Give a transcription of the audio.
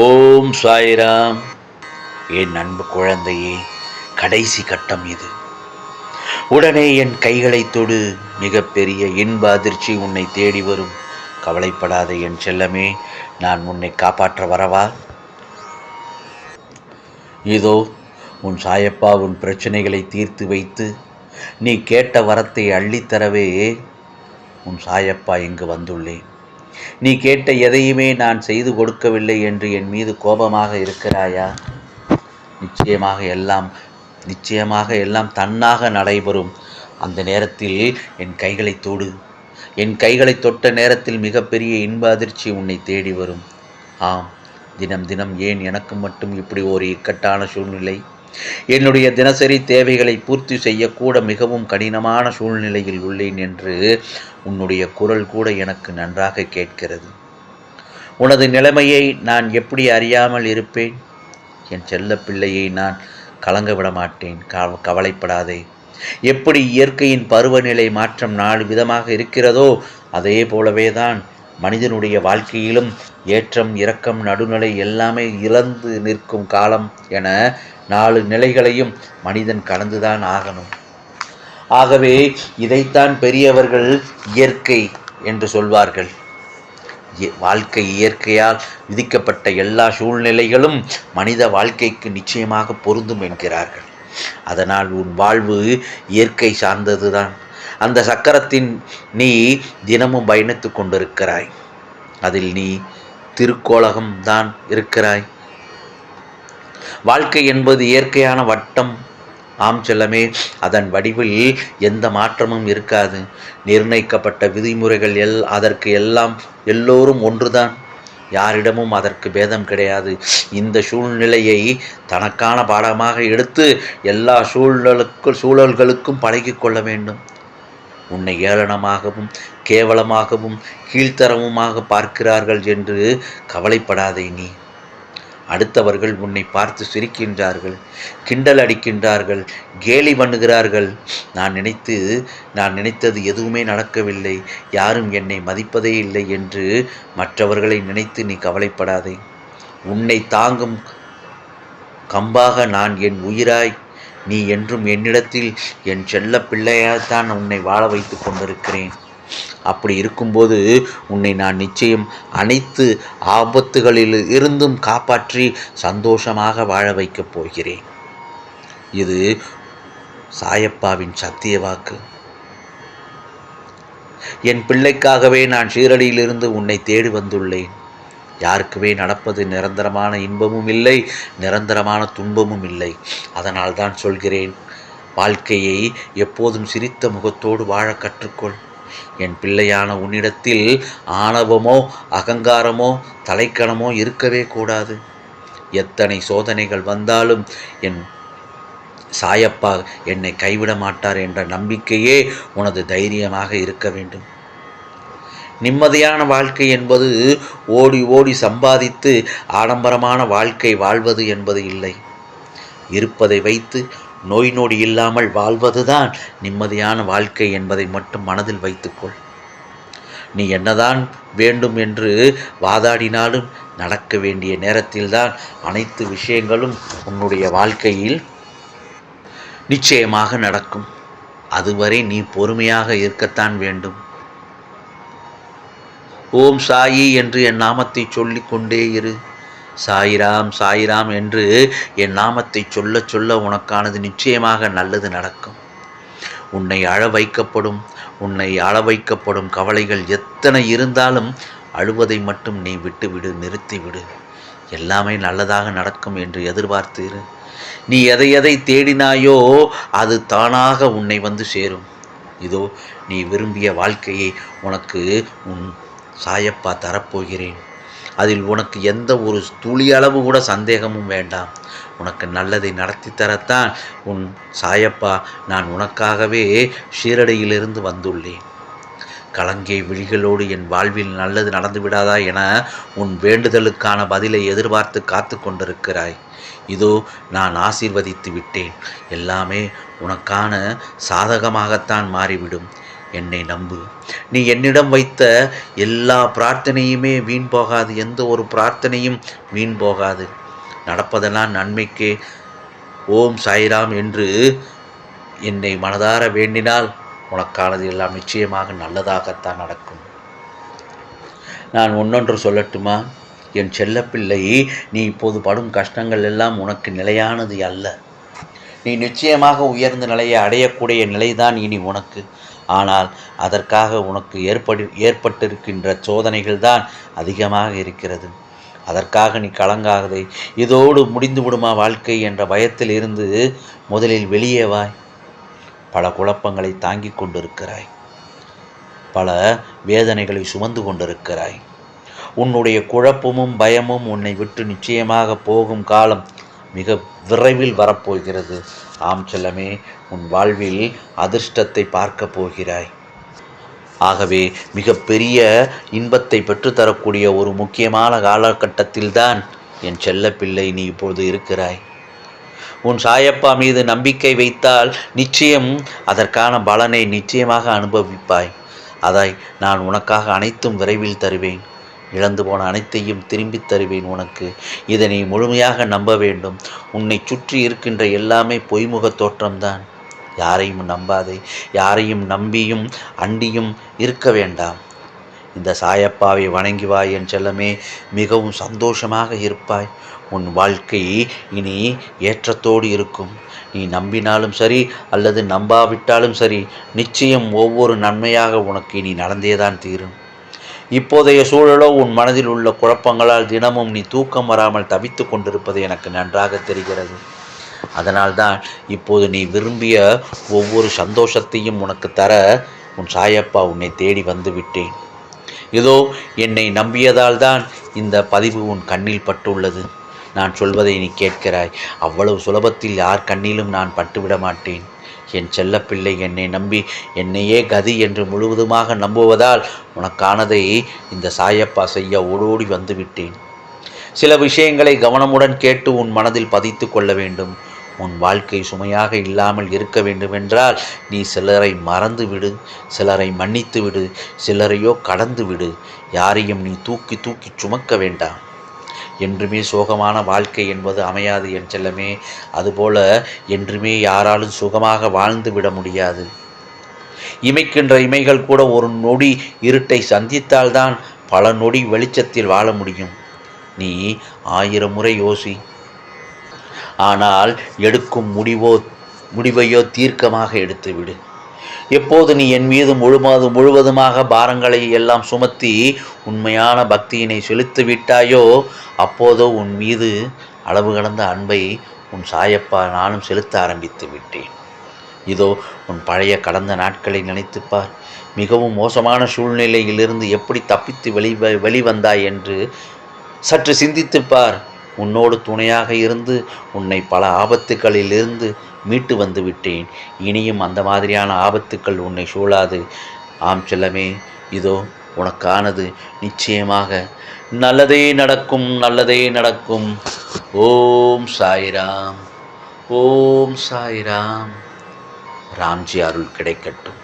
ஓம் சாய்ராம். என் அன்பு குழந்தையே கடைசி கட்டம் இது. உடனே என் கைகளை தொடு மிகப்பெரிய இன்ப அதிர்ச்சி உன்னை தேடி வரும். கவலைப்படாத என் செல்லமே நான் உன்னை காப்பாற்ற வரவா? இதோ உன் சாயப்பா உன் பிரச்சனைகளை தீர்த்து வைத்து நீ கேட்ட வரத்தை அள்ளித்தரவே உன் சாயப்பா இங்கு வந்துள்ளேன். நீ கேட்ட எதையுமே நான் செய்து கொடுக்கவில்லை என்று என் மீது கோபமாக இருக்கிறாயா? நிச்சயமாக எல்லாம் நிச்சயமாக எல்லாம் தன்னாக நடைபெறும். அந்த நேரத்தில் என் கைகளை தொடு. என் கைகளை தொட்ட நேரத்தில் மிகப்பெரிய இன்ப அதிர்ச்சி உன்னை தேடி வரும். ஆம் தினம் தினம் ஏன் எனக்கு மட்டும் இப்படி ஒரு இக்கட்டான சூழ்நிலை? என்னுடைய தினசரி தேவைகளை பூர்த்தி செய்யக்கூட மிகவும் கடினமான சூழ்நிலையில் உள்ளேன் என்று உன்னுடைய குரல் கூட எனக்கு நன்றாக கேட்கிறது. உனது நிலைமையை நான் எப்படி அறியாமல் இருப்பேன்? என் செல்ல பிள்ளையை நான் கலங்க விட மாட்டேன். கவலைப்படாதே. எப்படி இயற்கையின் பருவநிலை மாற்றம் நாலு விதமாக இருக்கிறதோ அதே போலவே தான் மனிதனுடைய வாழ்க்கையிலும் ஏற்றம் இரக்கம் நடுநிலை எல்லாமே இழந்து நிற்கும் காலம் என நாலு நிலைகளையும் மனிதன் கடந்துதான் ஆகணும். ஆகவே இதைத்தான் பெரியவர்கள் இயற்கை என்று சொல்வார்கள். வாழ்க்கை இயற்கையால் விதிக்கப்பட்ட எல்லா சூழ்நிலைகளும் மனித வாழ்க்கைக்கு நிச்சயமாக பொருந்தும் என்கிறார்கள். அதனால் உன் வாழ்வு இயற்கை சார்ந்ததுதான். அந்த சக்கரத்தின் நீ தினமும் பயணித்து கொண்டிருக்கிறாய். அதில் நீ திருக்கோலகம்தான் இருக்கிறாய். வாழ்க்கை என்பது இயற்கையான வட்டம். ஆம் செல்லமே அதன் வடிவில் எந்த மாற்றமும் இருக்காது. நிர்ணயிக்கப்பட்ட விதிமுறைகள் எல் அதற்கு எல்லாம் எல்லோரும் ஒன்றுதான். யாரிடமும் அதற்கு பேதம் கிடையாது. இந்த சூழ்நிலையை தனக்கான பாடமாக எடுத்து எல்லா சூழலுக்கு சூழல்களுக்கும் பழகிக் கொள்ள வேண்டும். உன்னை ஏளனமாகவும் கேவலமாகவும் கீழ்த்தரமுமாக பார்க்கிறார்கள் என்று கவலைப்படாதே நீ. அடுத்தவர்கள் உன்னை பார்த்து சிரிக்கின்றார்கள் கிண்டல் அடிக்கின்றார்கள் கேலி பண்ணுகிறார்கள். நான் நினைத்து நான் நினைத்தது எதுவுமே நடக்கவில்லை. யாரும் என்னை மதிப்பதே இல்லை என்று மற்றவர்களை நினைத்து நீ கவலைப்படாதே. உன்னை தாங்கும் கம்பாக நான் என் உயிராய் நீ என்றும் என்னிடத்தில் என் செல்ல பிள்ளையாகத்தான் உன்னை வாழ வைத்து கொண்டிருக்கிறேன். அப்படி இருக்கும்போது உன்னை நான் நிச்சயம் அனைத்து ஆபத்துகளில் இருந்தும் காப்பாற்றி சந்தோஷமாக வாழ வைக்கப் போகிறேன். இது சாயப்பாவின் சத்திய வாக்கு. என் பிள்ளைக்காகவே நான் ஷீரடியிலிருந்து உன்னை தேடி வந்துள்ளேன். யாருக்குமே நடப்பது நிரந்தரமான இன்பமும் இல்லை நிரந்தரமான துன்பமும் இல்லை. அதனால் தான் சொல்கிறேன் வாழ்க்கையை எப்போதும் சிரித்த முகத்தோடு வாழ கற்றுக்கொள். என் பிள்ளையான உன்னிடத்தில் ஆணவமோ அகங்காரமோ தலைக்கணமோ இருக்கவே கூடாது. எத்தனை சோதனைகள் வந்தாலும் என் சாயப்பா என்னை கைவிட மாட்டார் என்ற நம்பிக்கையே உனது தைரியமாக இருக்க வேண்டும். நிம்மதியான வாழ்க்கை என்பது ஓடி ஓடி சம்பாதித்து ஆடம்பரமான வாழ்க்கை வாழ்வது என்பது இல்லை. இருப்பதை வைத்து நோய் நொடி இல்லாமல் வாழ்வதுதான் நிம்மதியான வாழ்க்கை என்பதை மட்டும் மனதில் வைத்துக்கொள். நீ என்னதான் வேண்டும் என்று வாதாடினாலும் நடக்க வேண்டிய நேரத்தில்தான் அனைத்து விஷயங்களும் உன்னுடைய வாழ்க்கையில் நிச்சயமாக நடக்கும். அதுவரை நீ பொறுமையாக இருக்கத்தான் வேண்டும். ஓம் சாயி என்று என் நாமத்தை சொல்லிக்கொண்டே இரு. சாயிராம் சாயிராம் என்று என் நாமத்தை சொல்ல சொல்ல உனக்கானது நிச்சயமாக நல்லது நடக்கும். உன்னை அழ வைக்கப்படும் உன்னை அழ வைக்கப்படும் கவலைகள் எத்தனை இருந்தாலும் அழுவதை மட்டும் நீ விட்டுவிடு நிறுத்திவிடு. எல்லாமே நல்லதாக நடக்கும் என்று எதிர்பார்த்து நீ எதை எதை தேடினாயோ அது தானாக உன்னை வந்து சேரும். இதோ நீ விரும்பிய வாழ்க்கையை உனக்கு உன் சாயப்பா தரப்போகிறேன். அதில் உனக்கு எந்த ஒரு துளி அளவு கூட சந்தேகமும் வேண்டாம். உனக்கு நல்லதை நடத்தி தரத்தான் உன் சாயப்பா நான் உனக்காகவே ஷீரடியிலிருந்து வந்துள்ளேன். கலங்கிய விழிகளோடு என் வாழ்வில் நல்லது நடந்து விடாதா என உன் வேண்டுதலுக்கான பதிலை எதிர்பார்த்து காத்து கொண்டிருக்கிறாய். இதோ நான் ஆசீர்வதித்து விட்டேன். எல்லாமே உனக்கான சாதகமாகத்தான் மாறிவிடும். என்னை நம்பு. நீ என்னிடம் வைத்த எல்லா பிரார்த்தனையுமே வீண் போகாது. எந்த ஒரு பிரார்த்தனையும் வீண் போகாது. நடப்பதெல்லாம் நன்மைக்கே. ஓம் சாய்ராம் என்று என்னை மனதார வேண்டினால் உனக்கானது எல்லாம் நிச்சயமாக நல்லதாகத்தான் நடக்கும். நான் ஒன்றொன்று சொல்லட்டுமா? என் செல்லப்பிள்ளை நீ இப்போது படும் கஷ்டங்கள் எல்லாம் உனக்கு நிலையானது அல்ல. நீ நிச்சயமாக உயர்ந்த நிலையை அடையக்கூடிய நிலைதான் இனி உனக்கு. ஆனால் அதற்காக உனக்கு ஏற்படு ஏற்பட்டிருக்கின்ற சோதனைகள் தான் அதிகமாக இருக்கிறது. அதற்காக நீ கலங்காதே. இதோடு முடிந்து விடுமா வாழ்க்கை என்ற பயத்தில் இருந்து முதலில் வெளியே வாய் பல குழப்பங்களை தாங்கிக் கொண்டிருக்கிறாய். பல வேதனைகளை சுமந்து கொண்டிருக்கிறாய். உன்னுடைய குழப்பமும் பயமும் உன்னை விட்டு நிச்சயமாக போகும் காலம் மிக விரைவில் வரப்போகிறது. ஆம் செல்லமே உன் வாழ்வில் அதிர்ஷ்டத்தை பார்க்கப் போகிறாய். ஆகவே மிகப்பெரிய இன்பத்தை பெற்றுத்தரக்கூடிய ஒரு முக்கியமான காலகட்டத்தில்தான் என் செல்லப்பிள்ளை நீ இப்பொழுது இருக்கிறாய். உன் சாயப்பா மீது நம்பிக்கை வைத்தால் நிச்சயம் அதற்கான பலனை நிச்சயமாக அனுபவிப்பாய். அதை நான் உனக்காக அனைத்தும் விரைவில் தருவேன். இழந்து போன அனைத்தையும் திரும்பித் தருவேன் உனக்கு. இதனை முழுமையாக நம்ப வேண்டும். உன்னை சுற்றி இருக்கின்ற எல்லாமே பொய்முக தோற்றம்தான். யாரையும் நம்பாதே. யாரையும் நம்பியும் அண்டியும் இருக்க வேண்டாம். இந்த சாயப்பாவை வணங்கி வா என் செல்லமே. மிகவும் சந்தோஷமாக இருப்பாய். உன் வாழ்க்கை இனி ஏற்றத்தோடு இருக்கும். நீ நம்பினாலும் சரி அல்லது நம்பாவிட்டாலும் சரி நிச்சயம் ஒவ்வொரு நன்மையாக உனக்கு இனி நடந்தேதான் தீரும். இப்போதைய சூழலோ உன் மனதில் உள்ள குழப்பங்களால் தினமும் நீ தூக்கம் வராமல் தவித்து கொண்டிருப்பது எனக்கு நன்றாக தெரிகிறது. அதனால்தான் இப்போது நீ விரும்பிய ஒவ்வொரு சந்தோஷத்தையும் உனக்கு தர உன் சாயப்பா உன்னை தேடி வந்து விட்டேன் இதோ என்னை நம்பியதால் தான் இந்த பதிவு உன் கண்ணில் பட்டுள்ளது. நான் சொல்வதை நீ கேட்கிறாய். அவ்வளவு சுலபத்தில் யார் கண்ணிலும் நான் பட்டுவிட மாட்டேன். என் செல்லப்பிள்ளை என்னை நம்பி என்னையே கதி என்று முழுவதுமாக நம்புவதால் உனக்கானதை இந்த சாயப்பா செய்ய ஓடோடி வந்துவிட்டேன். சில விஷயங்களை கவனமுடன் கேட்டு உன் மனதில் பதித்து கொள்ள வேண்டும். உன் வாழ்க்கை சுமையாக இல்லாமல் இருக்க வேண்டுமென்றால் நீ சிலரை மறந்து விடு சிலரை மன்னித்து விடு சிலரையோ கடந்து விடு யாரையும் நீ தூக்கி தூக்கி சுமக்க வேண்டாம். என்றுமே சோகமான வாழ்க்கை என்பது அமையாது என் செல்லமே. அதுபோல என்றுமே யாராலும் சுகமாக வாழ்ந்து விட முடியாது. இமைக்கின்ற இமைகள் கூட ஒரு நொடி இருட்டை சந்தித்தால்தான் பல நொடி வெளிச்சத்தில் வாழ முடியும். நீ ஆயிரம் முறை யோசி. ஆனால் எடுக்கும் முடிவோ முடிவையோ தீர்க்கமாக எடுத்துவிடு. எப்போது நீ என் மீது முழுமது முழுவதுமாக பாரங்களை எல்லாம் சுமத்தி உண்மையான பக்தியினை செலுத்தி விட்டாயோ அப்போதோ உன் மீது அளவு கடந்த அன்பை உன் சாயப்பா நானும் செலுத்த ஆரம்பித்து விட்டேன். இதோ உன் பழைய கடந்த நாட்களை நினைத்துப்பார் மிகவும் மோசமான சூழ்நிலையிலிருந்து எப்படி தப்பித்து வெளி வெளிவந்தாய் என்று சற்று சிந்தித்துப்பார் உன்னோடு துணையாக இருந்து உன்னை பல ஆபத்துக்களிலிருந்து மீட்டு வந்து விட்டேன். இனியும் அந்த மாதிரியான ஆபத்துக்கள் உன்னை சூழாது. ஆம் செல்லமே இதோ உனக்கானது. நிச்சயமாக நல்லதே நடக்கும் நல்லதே நடக்கும். ஓம் சாய்ராம் ஓம் சாய்ராம். ராம்ஜி அருள் கிடைக்கட்டும்.